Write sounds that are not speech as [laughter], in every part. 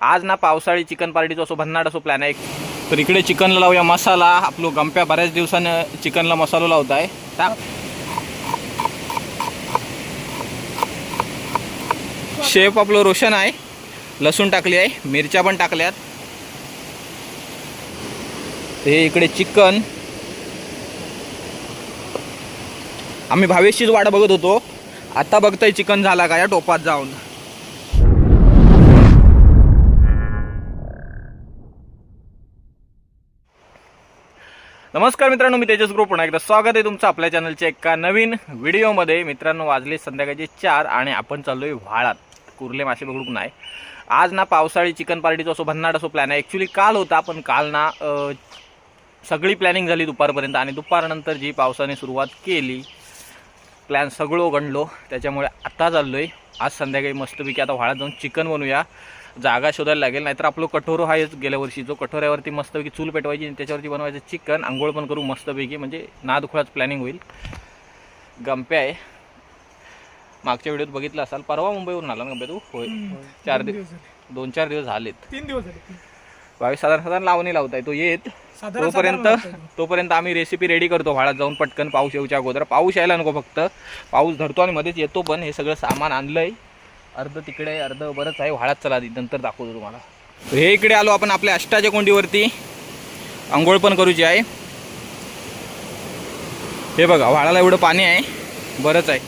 आज ना पावसाळी चिकन पार्टीचा असो भन्नाट असो प्लॅन आहे. तर इकडे चिकनला लावूया मसाला. आपलो गंप्या बऱ्याच दिवसानं चिकनला मसाला लावताय आहे. शेफ आपलं रोशन आहे. लसूण टाकली आहे. मिरच्या पण टाकल्यात. हे इकडे चिकन. आम्ही भावेशीच वाट बघत होतो. आता बघताय चिकन झाला का या टोपात जाऊन. नमस्कार मित्रांनो मी तेजस ग्रुप. पुन्हा एकदा स्वागत आहे तुमचं आपल्या चॅनलच्या एका नवीन व्हिडिओमध्ये. मित्रांनो वाजले संध्याकाळचे चार आणि आपण चाललोय व्हाळात. कुर्ले मासे पकडून नाही आज ना पावसाळी चिकन पार्टीचा असो भन्नाट असो प्लॅन आहे. ॲक्च्युली काल होता पण काल ना सगळी प्लॅनिंग झाली दुपारपर्यंत आणि दुपारनंतर जी पावसाने सुरुवात केली प्लॅन सगळं गणलो त्याच्यामुळे आता चाललोय. आज संध्याकाळी मस्तपैकी आता व्हाळात जाऊन चिकन बनवूया. जागा शोधायला लागेल नाहीतर आपलं कठोर आहेच गेल्या वर्षी जो कठोऱ्यावरती मस्तपैकी चूल पेटवायची आणि त्याच्यावरती बनवायचं चिकन आंघोळ पण करू मस्तपैकी म्हणजे नादखुळाच प्लॅनिंग होईल. गंप्या आहे. मागच्या व्हिडिओत बघितलं असाल परवा मुंबईवरून आला ना गंप्या तू? होय. चार दिवस दोन चार दिवस झालेत. तीन दिवस झाले बावीस साधारण साधारण लावणी लावताय. तो येत. तोपर्यंत तोपर्यंत आम्ही रेसिपी रेडी करतो व्हाळात जाऊन पटकन पाऊस येऊच्या अगोदर. पाऊस यायला नको फक्त. पाऊस धरतो आणि मध्येच येतो पण हे सगळं सामान आणलंय. अर्ध तिकडे अर्ध बरंच आहे. व्हाळात चला आधी नंतर दाखवतो तुम्हाला. हे इकडे आलो आपण आपल्या अष्टाच्या कोंडीवरती. आंघोळ पण करूची आहे. हे बघा व्हाळाला एवढं पाणी आहे. बरंच आहे.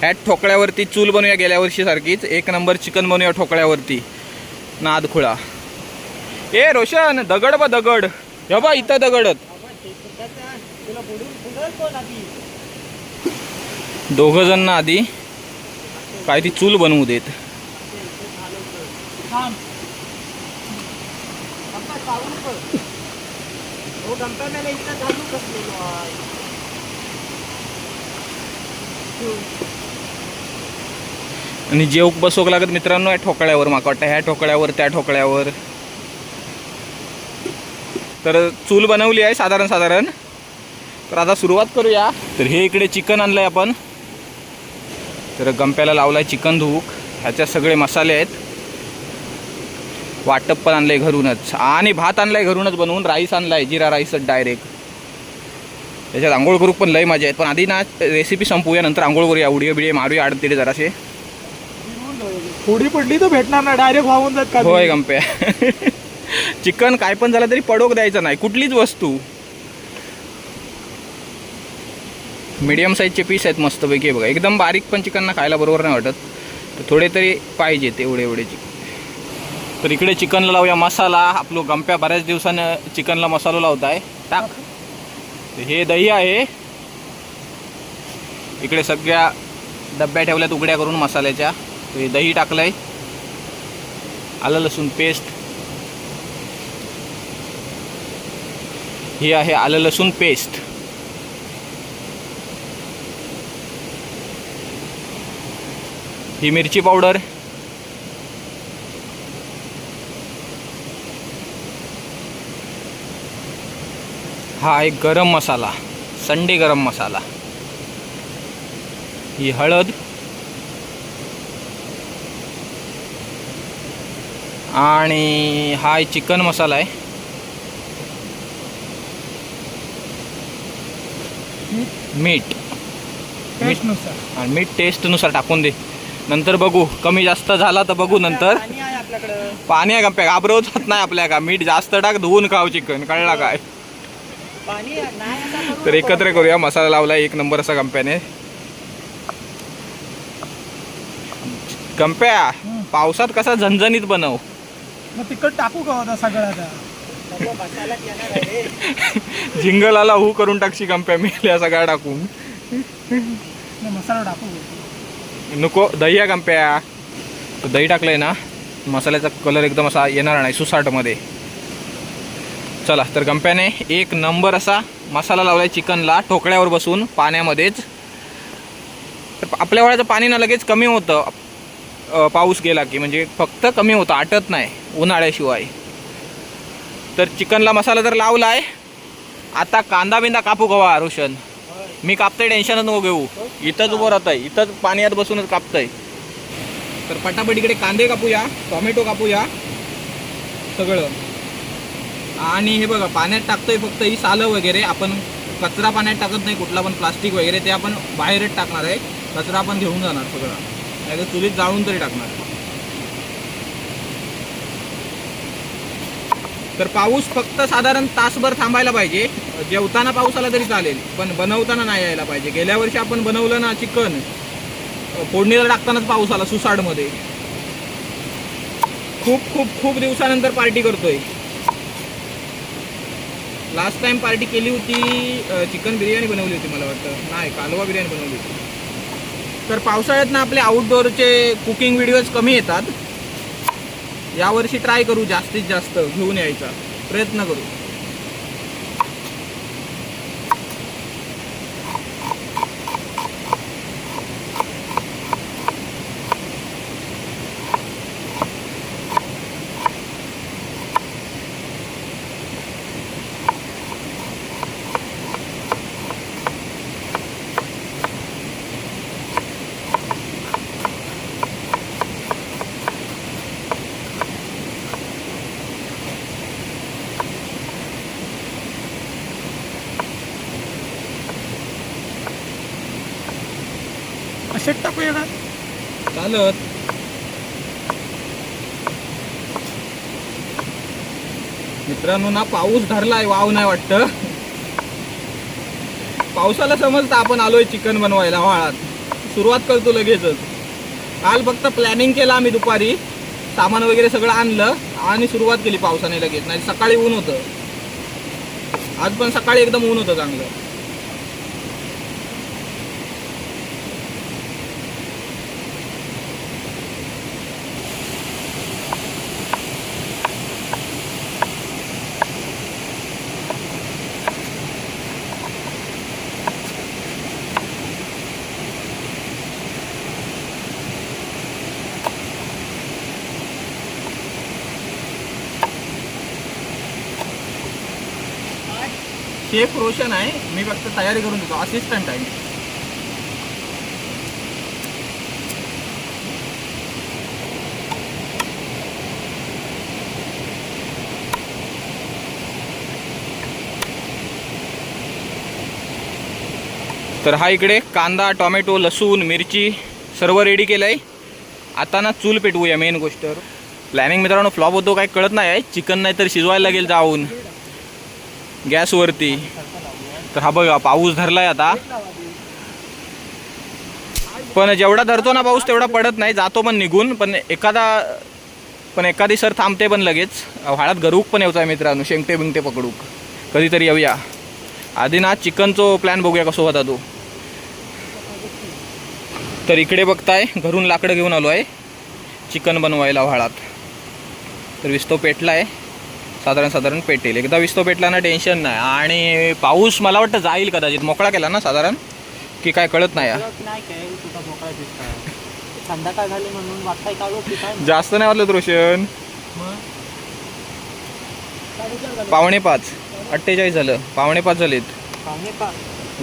ह्या ठोकळ्यावरती चूल बनवूया गेल्या वर्षीसारखीच एक नंबर चिकन बनवूया ठोकळ्यावरती. नादखुळा. ए रोशन दगड बा दगड. हे बा इथं दगडत दोघ जण ना आधी. काय ती चूल बनवू देत? आणि जेवक बसोक लागत मित्रांनो या ठोकळ्यावर माका वाटतं ह्या ठोकळ्यावर त्या ठोकळ्यावर. तर चूल बनवली आहे साधारण साधारण तर आता सुरुवात करूया. तर हे इकडे चिकन आणलंय आपण. तर गंप्याला लावलाय चिकन धूक. ह्याच्यात सगळे मसाले आहेत. वाटप पण आणलंय घरूनच. आणि भात आणलाय घरूनच बनवून राईस आणलाय जिरा राईसच डायरेक्ट. त्याच्यात आंघोळ करू पण लय मजा आहेत पण आधी ना रेसिपी संपवूया नंतर आंघोळ करूया. उडी बिडी मारूया आडतिडे जरासे. थोडी पडली तर भेटणार ना डायरेक्ट वाहून जात का होय गंप्या. [laughs] चिकन काय पण झालं तरी पडोक द्यायचं नाही. कुठलीच वस्तू. मीडियम साईजचे पीस आहेत मस्तपैकी बघा. एकदम बारीक पण चिकन ना खायला बरोबर नाही वाटत. तर थोडे तरी पाहिजेत एवढे एवढे चिकन. तर इकडे चिकनला लावूया मसाला. आपलो गंप्या बऱ्याच दिवसानं चिकनला मसाला लावताय. टाक. तर हे दही आहे. इकडे सगळ्या डब्या ठेवल्यात उघड्या करून मसाल्याच्या. तर हे दही टाकलंय. आलं लसूण पेस्ट ही आहे आलं लसूण पेस्ट ही मिरची पावडर. हा आहे गरम मसाला संडे गरम मसाला. ही हळद. आणि हा चिकन मसाला आहे. मीठ. टेस्टनुसार आणि मीठ टेस्टनुसार टाकून दे. नंतर बघू. कमी जास्त झाला तर बघू नंतर. पाणी आहे आपल्याकडं पाणी आहे का? घाबरवत होत नाही आपल्या का? मीठ जास्त टाक धुवून खाव चिकन. कळला काय? तर. एकत्र करूया. मसाला लावला एक नंबर असा गंप्याने. गंप्या पावसात कसा झणझणीत बनव. मग तिकट टाकू का होता सगळं आता मसाल्यात येणार आहे जिंगल आला हू करून टाकशी गंप्या. मिळल्या सगळ्या टाकून. मसाला टाकू. नको दही आहे गंप्या. तर दही टाकलंय ना मसाल्याचा कलर एकदम असा येणार नाही सुसाटमध्ये. चला तर गंप्याने एक नंबर असा मसाला लावलाय चिकनला ठोकळ्यावर बसून पाण्यामध्येच. तर आपल्या वेळाचं पाणी ना लगेच कमी होतं. पाऊस गेला की म्हणजे फक्त कमी होतं आटत नाही उन्हाळ्याशिवाय. तर चिकनला मसाला तर लावलाय. आता कांदा बिंदा कापू गवा रोशन मी कापतोय टेन्शनच नको घेऊ. इथंच उभं राहत आहे इथंच पाण्यात बसूनच कापतंय. तर पटापट इकडे कांदे कापूया टोमॅटो कापूया सगळं. आणि हे बघा पाण्यात टाकतोय फक्त ही सालं वगैरे. आपण कचरा पाण्यात टाकत नाही कुठला पण प्लास्टिक वगैरे ते आपण बाहेरच टाकणार आहे. कचरा आपण घेऊन जाणार सगळा. नाही तर चुलीत जाळून तरी टाकणार. तर पाऊस फक्त साधारण तासभर थांबायला पाहिजे. जेवताना पाऊस आला तरी चालेल पण बनवताना नाही यायला पाहिजे. गेल्या वर्षी आपण बनवलं ना चिकन फोडणीला टाकतानाच पाऊस आला सुसाडमध्ये. खूप खूप खूप दिवसानंतर पार्टी करतोय. लास्ट टाइम पार्टी केली होती चिकन बिर्याणी बनवली होती मला वाटतं. नाही कालवा बिर्याणी बनवली होती. तर पावसाळ्यात ना आपले आउटडोअरचे कुकिंग व्हिडिओज कमी येतात. यावर्षी ट्राय करू जास्तीत जास्त घेऊन यायचा. प्रयत्न करू. असेच टाकूया चालत. मित्रांनो ना पाऊस धरलाय वाव नाही वाटत. पावसाला समजतं आपण आलोय चिकन बनवायला वाळात. सुरुवात करतो लगेचच. काल फक्त प्लॅनिंग केलं आम्ही दुपारी. सामान वगैरे सगळं आणलं आणि सुरुवात केली पावसाने लगेच. नाही सकाळी ऊन होतं. आज पण सकाळी एकदम ऊन होतं चांगलं. शेफ रोशन आहे. मी फक्त तयारी करून देतो. असिस्टंट आहे. तर हा इकडे कांदा टोमॅटो लसूण मिरची सर्व रेडी केलं आहे आता ना चूल पेटवूया मेन गोष्ट. प्लॅनिंग मित्रांनो फ्लॉप होतो काही कळत नाही आहे. चिकन नाही तर शिजवायला लागेल जाऊन. गॅसवरती. तर हा बघा पाऊस धरलाय आता. पण जेवढा धरतो ना पाऊस तेवढा पडत नाही. जातो पण निघून पण एखादा पण एखादी सर थांबते पण लगेच. व्हाळात गरूक पण येवचा मित्रांनो शेंगटे बिंगटे पकडूक. कधीतरी येऊया. आधी ना चिकनचो प्लॅन बघूया कसं होता तो. तर इकडे बघताय घरून लाकडं घेऊन आलो आहे चिकन बनवायला व्हाळात तर विस्तो पेटला आहे साधारण साधारण पेटेल. एकदा विस्तो पेटला ना टेन्शन नाही. आणि पाऊस मला वाटतं जाईल कदाचित. मोकळा केला ना साधारण? की काय कळत नाही जास्त नाही वाटलं रोशन पावणे पाच. अठ्ठेचाळीस झालं. पावणे पाच झालेत.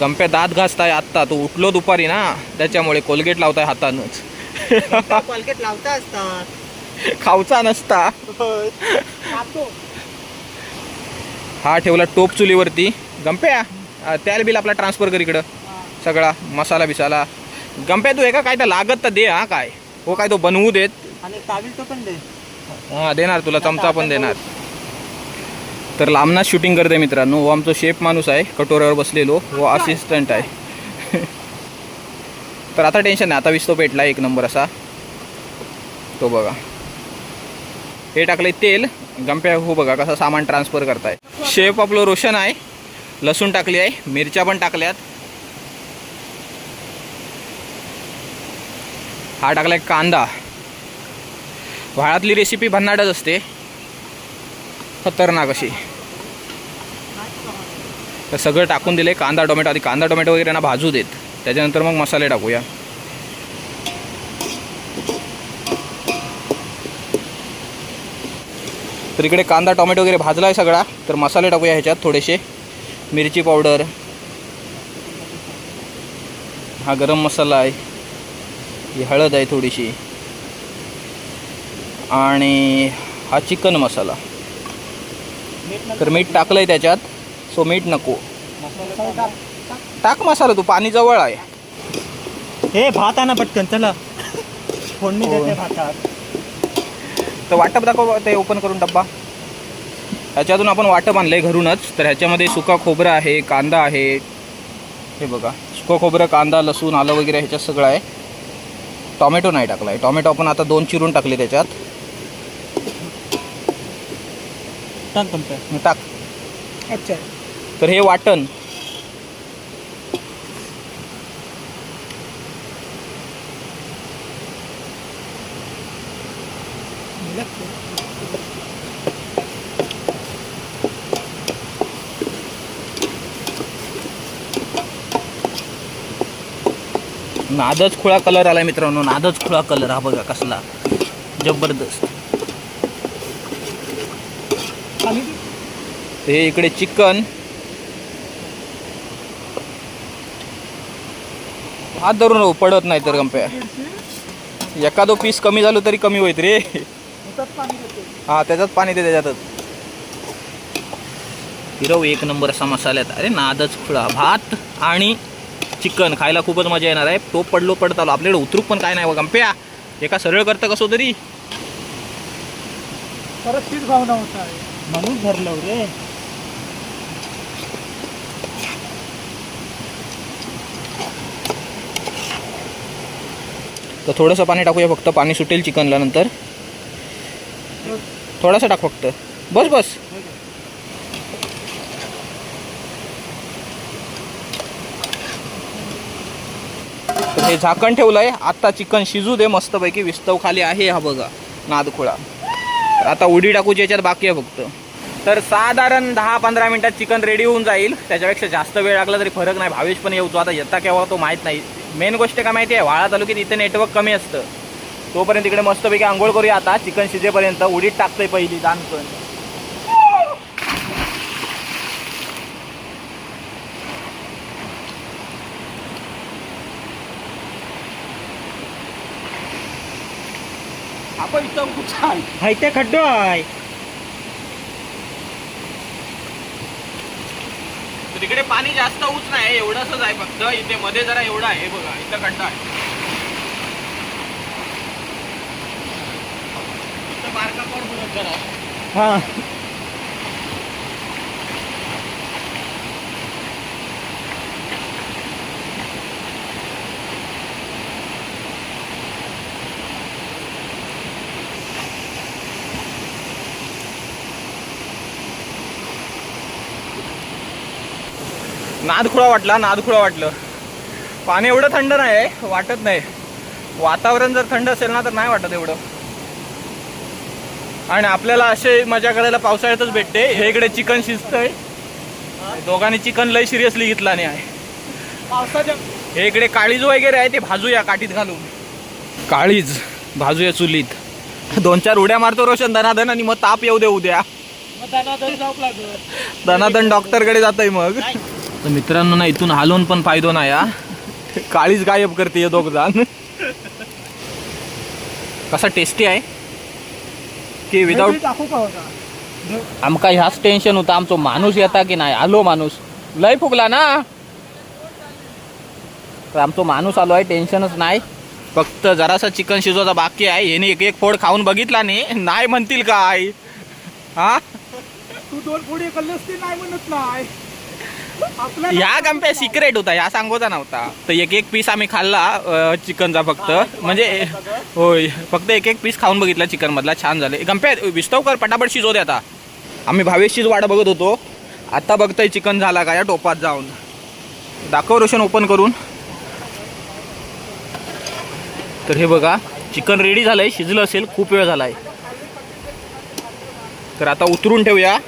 गंप्या दात घासताय आत्ता. तो उठलो दुपारी ना त्याच्यामुळे कोलगेट लावताय हातानंच. पालखेत लावता असतात. खाऊचा नसता. हा ठेवला टोप चुलीवरती. गंप्या त्याला बिल आपला ट्रान्सफर कर इकडं. सगळा मसाला बिसाला. गंप्या तू एका काय तर लागत तर दे हा काय? हो काय तो बनवू देत. आणि कावील तो पण दे. हा देणार तुला चमचा पण देणार. तर लांबनाच शूटिंग करते मित्रांनो. हो आमचा शेफ माणूस आहे कटोऱ्यावर बसलेलो. हो असिस्टंट आहे. [laughs] तर आता टेन्शन नाही. आता विस्तो पेटला एक नंबर असा. तो बघा. हे टाकले तेल. गंप्या हो बघा कसं सामान ट्रान्सफर करताय. शेप आपलं रोशन आहे. लसूण टाकली आहे. मिरच्या पण टाकल्यात. हा टाकलाय कांदा. व्हाळातली रेसिपी भन्नाटच असते. खतरनाक अशी. तर सगळं टाकून दिले कांदा टोमॅटो. आधी कांदा टोमॅटो वगैरे ना भाजू देत. त्याच्यानंतर मग मसाले टाकूया. तर इकडे कांदा टोमॅटो वगैरे भाजला आहे सगळा. तर मसाले टाकूया ह्याच्यात थोडेसे. मिरची पावडर. हा गरम मसाला आहे. ही हळद आहे थोडीशी. आणि हा चिकन मसाला. तर मीठ टाकलंय त्याच्यात. सो मीठ नको. टाक. मसाला तू पाणी जवळ आहे. हे भात आणा पटकन चला. फोडणी हो. देते भातात. तर वाटप दाखव ते ओपन करून डब्बा. ह्याच्यातून आपण वाटप आणलंय घरूनच. तर ह्याच्यामध्ये सुका खोबरं आहे कांदा आहे. हे बघा सुका खोबरं कांदा लसूण आलं वगैरे ह्याच्यात सगळं आहे. टॉमॅटो नाही टाकला आहे टॉमॅटो आपण आता दोन चिरून टाकले त्याच्यात. टाक टाक. अच्छा. तर हे वाटण. नादच खुळा कलर आला मित्रांनो नादच खुळा कलर हा बघा कसला. जबरदस्त. हे इकडे चिकन. हात धरून राहू पडत नाही तर गंप्या. एखादो पीस कमी झालो तरी कमी होईत रे. हा त्याच्यात पाणी ते त्याच्यातच. हिरव एक नंबर असा मसाल्यात अरे नादच खुळा. भात आणि चिकन खायला खूपच मजा येणार आहे. तो पडलो पडत आलो. आपल्याकडे उतरूक पण काय नाही बघ. गंप्या एका सरळ करतं कसो तरी परत तीच भावना होत. आहे म्हणून धरलं रे. तर थोडंसं पाणी टाकूया फक्त. पाणी सुटेल चिकनला नंतर. थोडासा टाक फक्त. बस बस. हे झाकण ठेवलंय. आता चिकन शिजू दे मस्तपैकी विस्तव खाली आहे हा बघा नादखुळा. आता उडी टाकू याच्यात बाकी आहे फक्त. तर साधारण दहा पंधरा मिनिटात चिकन रेडी होऊन जाईल. त्याच्यापेक्षा जास्त वेळ लागला तरी फरक नाही. भावेश पण येऊ आता येता केव्हा तो माहीत नाही. मेन गोष्ट काय माहिती आहे? वाळा तालुक्यात इथे नेटवर्क कमी असतं. तोपर्यंत इकडे मस्तपैकी आंघोळ करूया आता. चिकन शिजेपर्यंत. उडीत टाकतंय पहिली दानकण आपण छान हाय ते खड्डो आहे तिकडे पाणी जास्त उच नाही एवढंच आहे फक्त. इथे मध्ये जरा एवढं आहे बघा इथं खड्डा आहे. इथं बारका जरा? हा. नादखुळा वाटला नादखुळा वाटलं. पाणी एवढं थंड नाही वाटत नाही. वातावरण जर थंड असेल ना तर नाही वाटत एवढं. आणि आपल्याला असे मजा करायला पावसाळ्यातच भेटते. हे इकडे चिकन शिजतंय. दोघांनी चिकन लय सिरियसली घेतला नाही आहे. पावसाच्या हे इकडे काळीज वगैरे आहे ते भाजूया काठीत घालून. काळीज भाजूया चुलीत. दोन चार उड्या मारतो रोशन धनाधन आणि मग ताप येऊ दे उद्या. धनाधन डॉक्टरकडे जातोय मग. तर मित्रांनो ना इथून हालून पण फायदो नाही हा. काळीच गायब करते हे दोघ जण. कसा टेस्टी आहे. की विदाऊट आमका ह्याच टेन्शन होता आमचो माणूस येता की नाही? आलो माणूस. लय फुगला ना. तर आमचो माणूस आलो आहे टेन्शनच नाही. फक्त जरासा चिकन शिजवायचा बाकी आहे. ह्याने एक एक फोड खाऊन बघितला नाही नाही म्हणतील काय. हा? तू दोन ते नाही म्हणत नाही? ह्या गंप्या सिक्रेट होता ह्या सांगोचा नव्हता. तर एक एक पीस आम्ही खाल्ला चिकनचा फक्त. म्हणजे होय फक्त एक एक पीस खाऊन बघितला चिकन मधला छान झाले. गंप्या विस्तव कर पटापट शिजव दे आता. आम्ही भावेशचीच वाट बघत होतो. आता बघतोय चिकन झाला का या टोपात जाऊन. दाखव रोशन ओपन करून. तर हे बघा चिकन रेडी झालंय शिजलं असेल खूप वेळ झालाय. तर आता उतरून ठेवूया.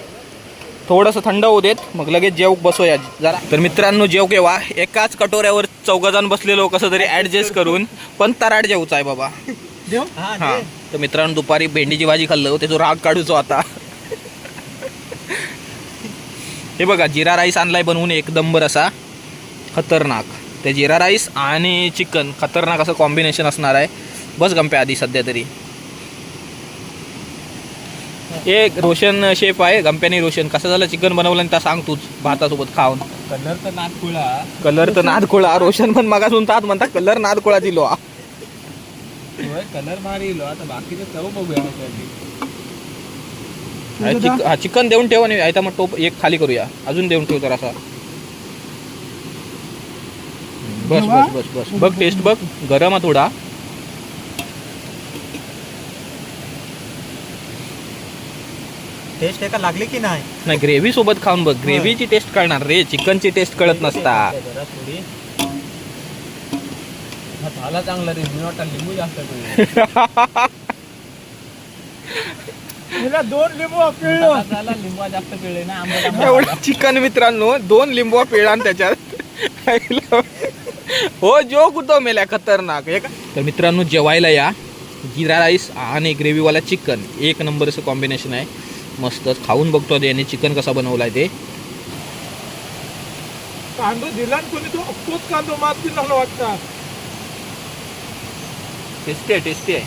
थोडंसं थंड होऊ देत मग लगेच जेव बसूया. जरा. तर मित्रांनो जेव केव्हा एकाच कटोऱ्यावर चौघजण बसलेलो कसं तरी ऍडजस्ट करून. पण तराट जेवचा आहे बाबा. देव हा तर मित्रांनो दुपारी भेंडीची भाजी खाल्लं त्याचा राग काढूचो आता. हे बघा जिरा राईस आणलाय बनवून एक नंबर असा. खतरनाक. ते जिरा राईस आणि चिकन खतरनाक असं कॉम्बिनेशन असणार आहे. बस गंपे आधी सध्या तरी. एक रोशन शेफ आहे गंप्यानी रोशन. कसं झालं चिकन बनवलं आणि त्या सांग तूच भातासोबत खाऊन. कलर तर नागपुळा कलर तर नादखोळा. रोशन पण मागासून तात म्हणता कलर नादखोळा दिलो हा. कलर मारिलो आता बाकीचं चव बघूया हा, चिक- हा चिकन देऊन ठेव आणि आता मग टोप एक खाली करूया. अजून देऊन ठेव तर असा बस बस बस बस. बघ टेस्ट बघ. गरम आहे थोडा. टेस्ट एका लागली की नाही? नाही ग्रेव्ही सोबत खाऊन बघ. ग्रेव्हीची टेस्ट कळणार रे. चिकनची टेस्ट कळत नसता. जरा थोडी. झाला चांगला रे मी वाटतं लिंबू जास्त पिळले [laughs] दोन लिंबू पिळलो. झाला लिंबू जास्त पिळले ना आंबट एवढं चिकन मित्रांनो दोन लिंबू पिळा आणि त्याच्यात हो जो कुठं मेल्या खतरनाक. हे का- तर मित्रांनो जेवायला या. जिरा राईस आणि ग्रेव्हीवाला चिकन एक नंबरचं कॉम्बिनेशन आहे. मस्त खाऊन बघतो आधी. याने चिकन कसा बनवलाय ते. कांदो दिला आणि कोणी तो कांदो मात मला वाटतं. टेस्टी आहे टेस्टी आहे.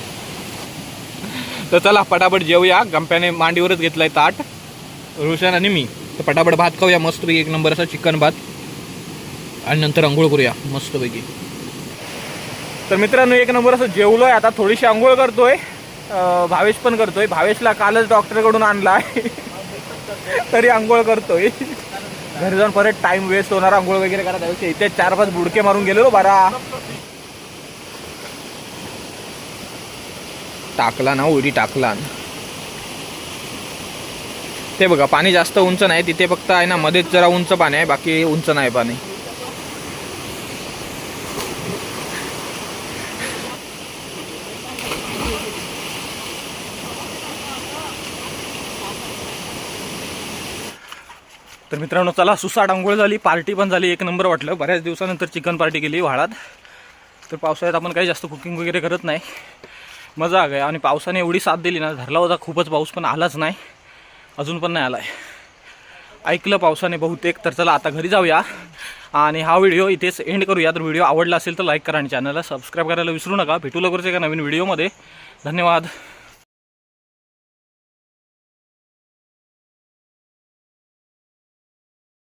तर चला पटापट जेवूया. गंप्याने मांडीवरच घेतलाय ताट. रोशन आणि मी. तर पटापट भात खाऊया. मस्तपैकी एक नंबर असा चिकन भात. आणि नंतर आंघोळ करूया. मस्तपैकी. तर मित्रांनो एक नंबर असं जेवलोय. आता थोडीशी आंघोळ करतोय. भावेश पण करतोय. भावेशला कालच डॉक्टरकडून आणलाय. तरी आंघोळ करतोय. घरी जाऊन परत टाइम वेस्ट होणार आंघोळ वगैरे करायला इथे चार पाच बुडके मारून गेलेलो बरा. टाकला ना उडी टाकला. ते बघा पाणी जास्त उंच नाही. तिथे फक्त आहे ना मध्येच जरा उंच पाणी आहे बाकी उंच नाही पाणी. तर मित्रांनो चला सुसाट आंघोळ झाली पार्टी पण झाली एक नंबर वाटलं. बऱ्याच दिवसानंतर चिकन पार्टी केली व्हाळात तर पावसाळ्यात आपण काही जास्त कुकिंग वगैरे करत नाही. मजा आ आणि पावसाने एवढी साथ दिली ना धरला होता खूपच पाऊस पण आलाच नाही. अजून पण नाही आलाय. ऐकलं पावसाने बहुतेक तर चला आता घरी जाऊया. आणि हा व्हिडिओ इथेच एंड करूया. तर व्हिडिओ आवडला असेल तर लाईक करा आणि चॅनलला सबस्क्राईब करायला विसरू नका. भेटू लवकरच एका नवीन व्हिडिओमध्ये धन्यवाद.